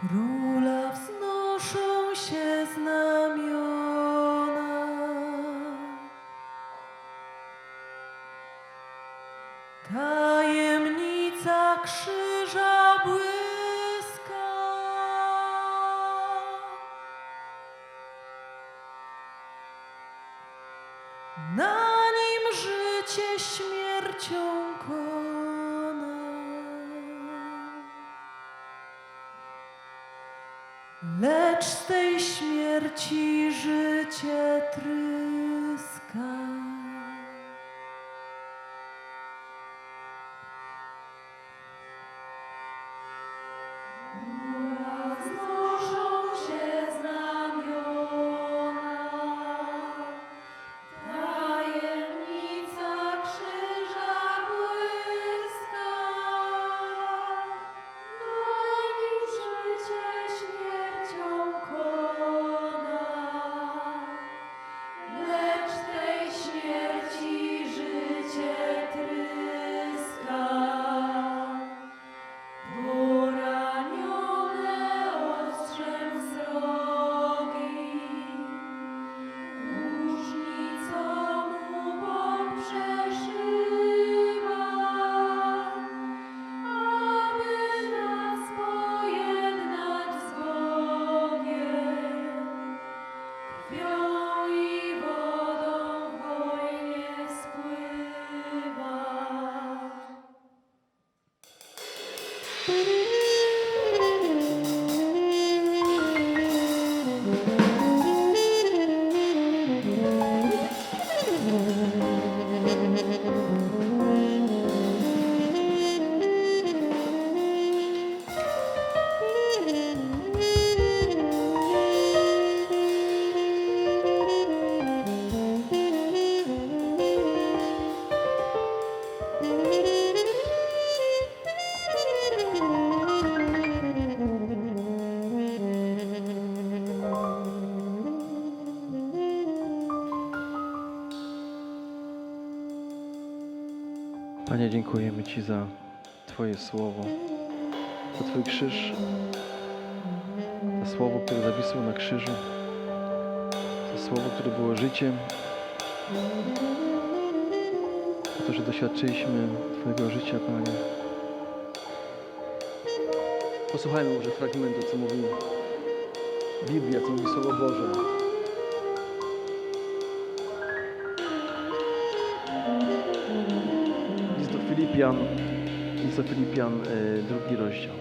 Króla wznoszą się znamiona. Tajemnica krzyża błyska. Na nim życie śmiercią kona. Lecz z tej śmierci życie tryska. Panie, dziękujemy Ci za Twoje słowo, za Twój krzyż, za słowo, które zawisło na krzyżu, za słowo, które było życiem, za to, że doświadczyliśmy Twojego życia, Panie. Posłuchajmy może fragmentu, co mówi Biblia, co mówi Słowo Boże. Filipian, list do Filipian, y, drugi rozdział.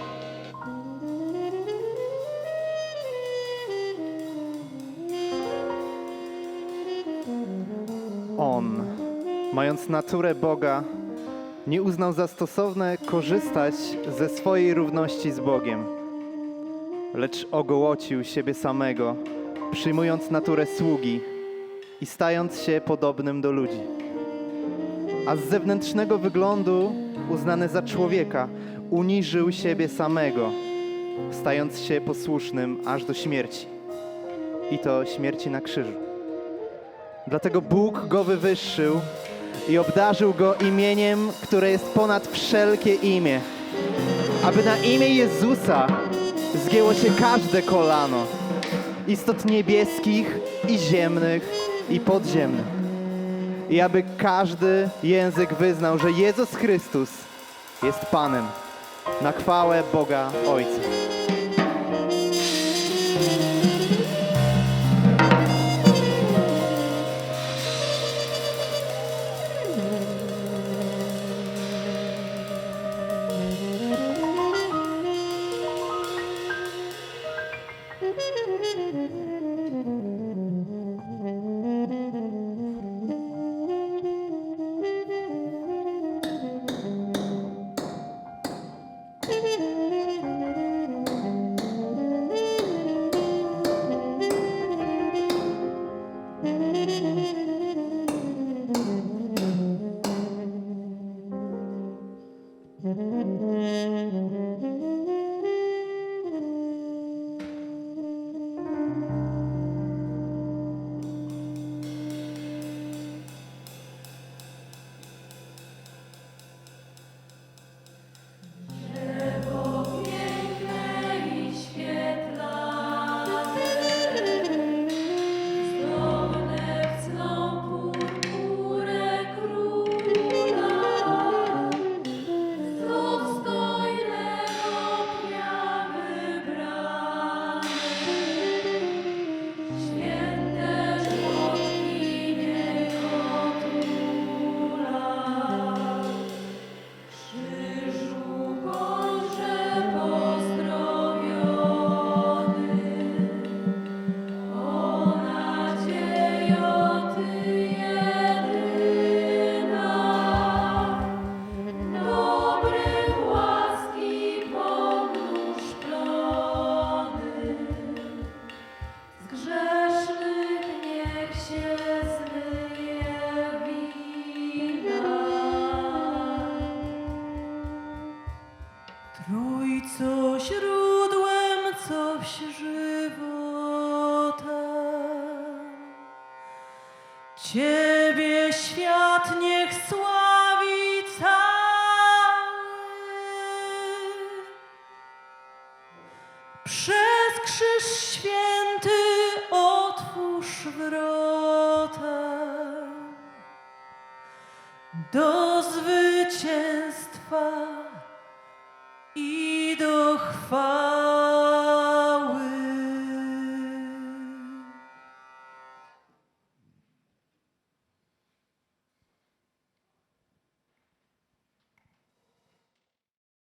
On, mając naturę Boga, nie uznał za stosowne korzystać ze swojej równości z Bogiem, lecz ogołocił siebie samego, przyjmując naturę sługi i stając się podobnym do ludzi. A z zewnętrznego wyglądu, uznany za człowieka, uniżył siebie samego, stając się posłusznym aż do śmierci. I to śmierci na krzyżu. Dlatego Bóg go wywyższył i obdarzył go imieniem, które jest ponad wszelkie imię, aby na imię Jezusa zgięło się każde kolano, istot niebieskich i ziemnych i podziemnych i aby każdy język wyznał, że Jezus Chrystus jest Panem na chwałę Boga Ojca. Trójco źródłem, coś żywota. Ciebie świat niech sławi cały. Przez krzyż święty. Do zwycięstwa i do chwały.